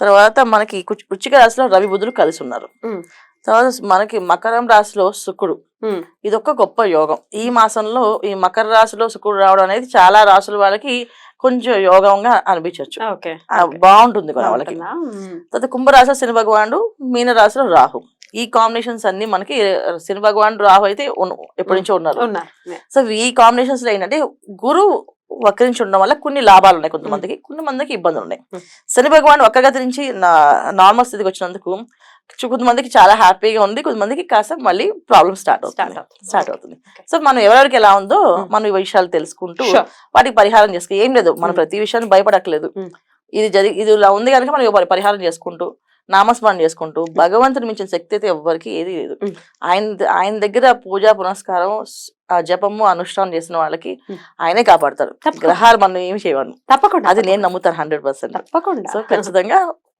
తర్వాత మనకి వృశ్చిక రాశిలో రవి బుధులు కలిసి ఉన్నారు. తర్వాత మనకి మకరం రాశిలో శుక్రుడు. ఒక గొప్ప యోగం. ఈ మాసంలో ఈ మకర రాశిలో శుక్రుడు రావడం అనేది చాలా రాశుల వాళ్ళకి కొంచెం యోగంగా అనిపించవచ్చు బాగుంటుంది కూడా వాళ్ళకి. తర్వాత కుంభరాశిలో శని భగవానుడు మీన రాశిలో రాహు. ఈ కాంబినేషన్స్ అన్ని మనకి శని భగవానుడు రాహు అయితే ఎప్పటి నుంచో ఉన్నారు. ఉన్నారు. సో ఈ కాంబినేషన్స్లో ఏంటంటే గురువు వక్రించి ఉండడం వల్ల కొన్ని లాభాలు ఉన్నాయి కొంతమందికి కొంతమందికి ఇబ్బందులు ఉన్నాయి. శని భగవాన్ వక్రగతి నుంచి నార్మల్ స్థితికి వచ్చినందుకు కొంతమందికి చాలా హ్యాపీగా ఉంది కొంతమందికి కాస్త మళ్ళీ ప్రాబ్లమ్ స్టార్ట్ అవుతుంది స్టార్ట్ అవుతుంది. సో మనం ఎవరెవరికి ఎలా ఉందో. మనం ఈ విషయాలు తెలుసుకుంటూ. వాటికి పరిహారం చేసుకో ఏం లేదు మన. ప్రతి విషయాన్ని భయపడట్లేదు. ఇది జరిగి ఇది ఇలా ఉంది కనుక మనం పరి- పరిహారం చేసుకుంటూ నామస్మరణ చేసుకుంటూ భగవంతుని మించిన శక్తి అయితే ఎవ్వరికి ఏది లేదు. ఆయన ఆయన దగ్గర పూజా పునస్కారం ఆ జపము అనుష్ఠానం చేసిన వాళ్ళకి. ఆయనే కాపాడతారు. గ్రహాలు మనం ఏమి చేయవను. తప్పకుండా అది నేను నమ్ముతాను హండ్రెడ్ పర్సెంట్. తప్పకుండా. సో ఖచ్చితంగా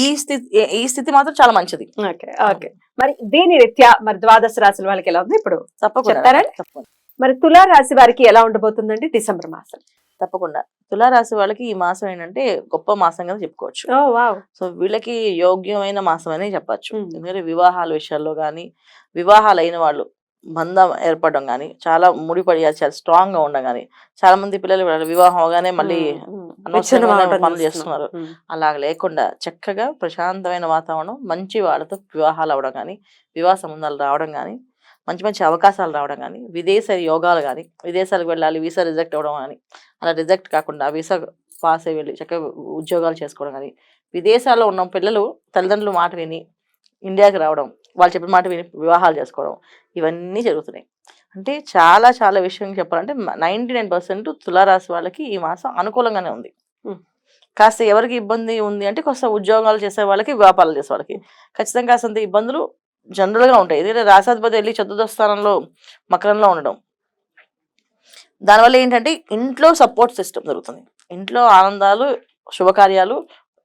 ఈ స్థితి ఈ స్థితి మాత్రం చాలా మంచిది. Okay okay. మరి దీని రీత్యా మరి ద్వాదశ రాశుల వాళ్ళకి ఎలా ఉంది? ఇప్పుడు తప్పకుండా మరి తులా రాశి వారికి ఎలా ఉండబోతుందండి డిసెంబర్ మాసం? తప్పకుండా. తులారాశి వాళ్ళకి ఈ మాసం ఏంటంటే గొప్ప మాసం కింద చెప్పుకోవచ్చు. సో వీళ్ళకి యోగ్యమైన మాసం అనే చెప్పచ్చు. ఎందుకంటే వివాహాల విషయాల్లో కానీ వివాహాలు అయిన వాళ్ళు బంధం ఏర్పడడం కానీ చాలా ముడిపడి చాలా స్ట్రాంగ్గా ఉండడం కానీ చాలా మంది పిల్లలు వివాహం అవగానే మళ్ళీ పనులు చేస్తున్నారు. అలా లేకుండా చక్కగా ప్రశాంతమైన వాతావరణం మంచి వాళ్ళతో వివాహాలు అవడం కానీ వివాహ సంబంధాలు రావడం కానీ మంచి మంచి అవకాశాలు రావడం కానీ విదేశ యోగాలు కానీ విదేశాలకు వెళ్ళాలి వీసా రిజెక్ట్ అవ్వడం కానీ అలా రిజెక్ట్ కాకుండా వీసా పాస్ అయ్యి వెళ్ళి చక్కగా ఉద్యోగాలు చేసుకోవడం కానీ విదేశాల్లో ఉన్న పిల్లలు తల్లిదండ్రులు మాట విని ఇండియాకి రావడం వాళ్ళు చెప్పిన మాట విని వివాహాలు చేసుకోవడం ఇవన్నీ జరుగుతున్నాయి. అంటే చాలా చాలా విషయం చెప్పాలంటే నైంటీ నైన్ పర్సెంట్ తులారాశి వాళ్ళకి ఈ మాసం అనుకూలంగానే ఉంది. కాస్త ఎవరికి ఇబ్బంది ఉంది అంటే కాస్త ఉద్యోగాలు చేసే వాళ్ళకి వ్యాపారాలు చేసే వాళ్ళకి. ఖచ్చితంగా కాస్తంత ఇబ్బందులు జనరల్గా ఉంటాయి. ఎందుకంటే రాసాధిపతి వెళ్ళి చతుర్థ స్థానంలో మకరంలో ఉండడం. దానివల్ల ఏంటంటే ఇంట్లో సపోర్ట్ సిస్టమ్ జరుగుతుంది ఇంట్లో ఆనందాలు శుభకార్యాలు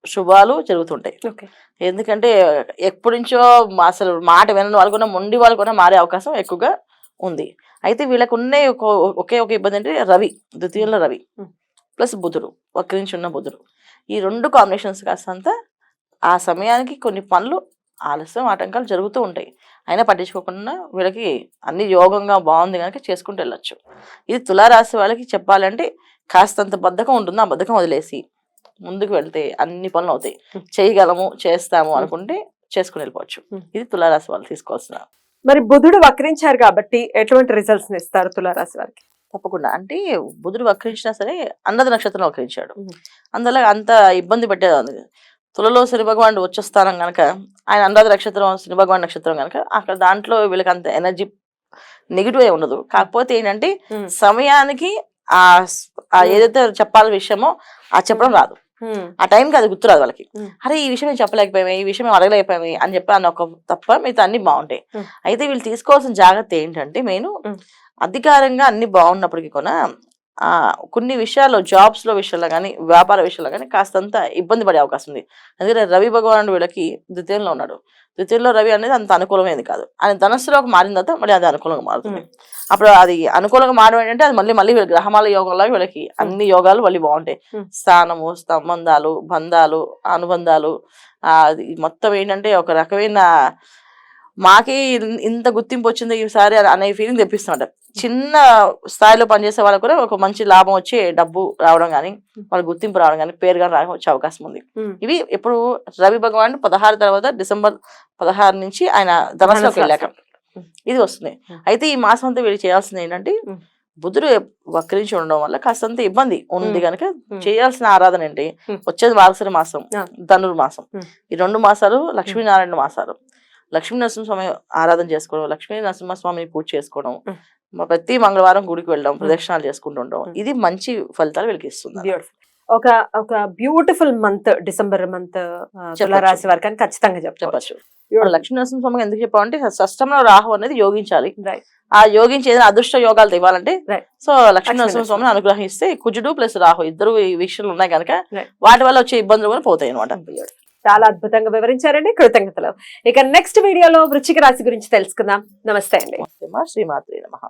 శుభాలు జరుగుతుంటాయి. ఓకే. ఎందుకంటే ఎప్పటి నుంచో అసలు మాట వినని వాళ్ళు కూడా మొండి వాళ్ళు కూడా మారే అవకాశం ఎక్కువగా ఉంది. అయితే వీళ్ళకు ఉండే ఒక- ఒకే ఒక ఇబ్బంది అంటే రవి ద్వితీయంలో రవి. ప్లస్ బుధుడు వక్రించి ఉన్న బుధుడు. ఈ రెండు కాంబినేషన్స్ కాస్తంత ఆ సమయానికి కొన్ని పనులు ఆలస్యం ఆటంకాలు జరుగుతూ ఉంటాయి. అయినా పట్టించుకోకుండా వీళ్ళకి అన్ని యోగంగా బాగుంది కనుక చేసుకుంటూ వెళ్ళొచ్చు. ఇది తులారాశి వాళ్ళకి చెప్పాలంటే కాస్తంత బద్ధకం ఉంటుంది. ఆ బద్ధకం వదిలేసి ముందుకు వెళ్తే అన్ని పనులు అవుతాయి. చేయగలము చేస్తాము అనుకుంటే చేసుకుని వెళ్ళిపోవచ్చు. ఇది తులారాశి వాళ్ళు తీసుకోవాల్సిన మరి బుధుడు వక్రించారు కాబట్టి ఎటువంటి రిజల్ట్స్ ఇస్తారు తులారాశి వారికి తప్పకుండా అంటే బుధుడు వక్రించినా సరే అన్నది నక్షత్రం వక్రించాడు. అందువల్ల అంత ఇబ్బంది పెట్టేది ఉంది తులలో శని భగవానుడు వచ్చేస్తానం గనక ఆయన అనురాధ నక్షత్రం శని భగవాన్ నక్షత్రం గనక అక్కడ దాంట్లో వీళ్ళకి అంత ఎనర్జీ నెగిటివ్ ఏ ఉండదు కాకపోతే ఏంటంటే. సమయానికి ఆ. ఏదైతే చెప్పాల విషయమో ఆ చెప్పడం రాదు. ఆ టైంకి అది గుర్తురాదు వాళ్ళకి. అరే ఈ విషయం చెప్పలేకపోయామే ఈ విషయం అడగలేకపోయామే అని చెప్పి అన్న ఒక తప్ప మిగతా అన్ని బాగుంటాయి. అయితే వీళ్ళు తీసుకోవాల్సిన జాగ్రత్త ఏంటంటే మెయిన్ Hmm. అధికారంగా అన్ని బాగున్నప్పటికీ కూడా కొన్ని విషయాల్లో జాబ్స్లో విషయంలో కానీ వ్యాపార విషయంలో కానీ కాస్తంత ఇబ్బంది పడే అవకాశం ఉంది. ఎందుకంటే రవి భగవానుడు వీళ్ళకి ద్వితీయంలో ఉన్నాడు. ద్వితీయంలో రవి అనేది అంత అనుకూలమైనది కాదు. ఆయన ధనస్సులోకి మారిన తర్వాత మళ్ళీ అది అనుకూలంగా మారుతుంది. అప్పుడు అది అనుకూలంగా మారడం ఏంటంటే అది మళ్ళీ మళ్ళీ వీళ్ళ గ్రహమాల యోగంలాగా వీళ్ళకి అన్ని యోగాలు మళ్ళీ బాగుంటాయి. స్థానము సంబంధాలు బంధాలు అనుబంధాలు మొత్తం ఏంటంటే ఒక రకమైన మాకే ఇంత గుర్తింపు వచ్చింది ఈసారి అని- ఫీలింగ్ తెప్పిస్తుంటారు చిన్న స్థాయిలో పనిచేసే వాళ్ళకు కూడా ఒక మంచి లాభం వచ్చి డబ్బు రావడం కానీ వాళ్ళ గుర్తింపు రావడం కానీ పేరు కానీ రావడం వచ్చే అవకాశం ఉంది. ఇవి ఇప్పుడు రవి భగవాన్ పదహారు తర్వాత డిసెంబర్ పదహారు నుంచి ఆయన ధనస్సులోకి ధనుసు వెళ్ళాక. ఇది వస్తుంది. అయితే ఈ మాసం అంతా వీళ్ళు చేయాల్సింది ఏంటంటే. బుధుడు వక్రించి ఉండడం వల్ల కాస్తంత ఇబ్బంది ఉంది. కనుక. చేయాల్సిన ఆరాధన ఏంటి. వచ్చేది మార్గశిర మాసం. ధనుర్ మాసం Hmm. ఈ రెండు మాసాలు లక్ష్మీనారాయణ మాసాలు లక్ష్మీ నరసింహస్వామి ఆరాధన చేసుకోవడం లక్ష్మీ నరసింహస్వామిని పూజ చేసుకోవడం ప్రతి మంగళవారం గుడికి వెళ్ళడం ప్రదక్షిణాలు చేసుకుంటూ ఉండడం Hmm. ఇది మంచి ఫలితాలు బ్యూటిఫుల్ ఒక ఒక బ్యూటిఫుల్ మంత్ డిసెంబర్ మంత్ తులారాశి వారికి అని ఖచ్చితంగా ఇప్పుడు లక్ష్మీ నరసింహస్వామికి ఎందుకు చెప్పామంటే షష్టంలో రాహు అనేది యోగించాలి. ఆ యోగించి ఏదైనా అదృష్ట యోగాలు ఇవ్వాలంటే Right. సో లక్ష్మీ నరసింహస్వామిని అనుగ్రహిస్తే కుజుడు ప్లస్ రాహు ఇద్దరు ఈ విషయాలు ఉన్నాయి కనుక. వాటి వల్ల వచ్చే ఇబ్బందులు కూడా పోతాయి అనమాట చాలా అద్భుతంగా వివరించారండి. కృతజ్ఞతలు. ఇక నెక్స్ట్ వీడియోలో వృచ్చిక రాశి గురించి తెలుసుకుందాం. నమస్తే అండి. శ్రీమాత్రి నమ.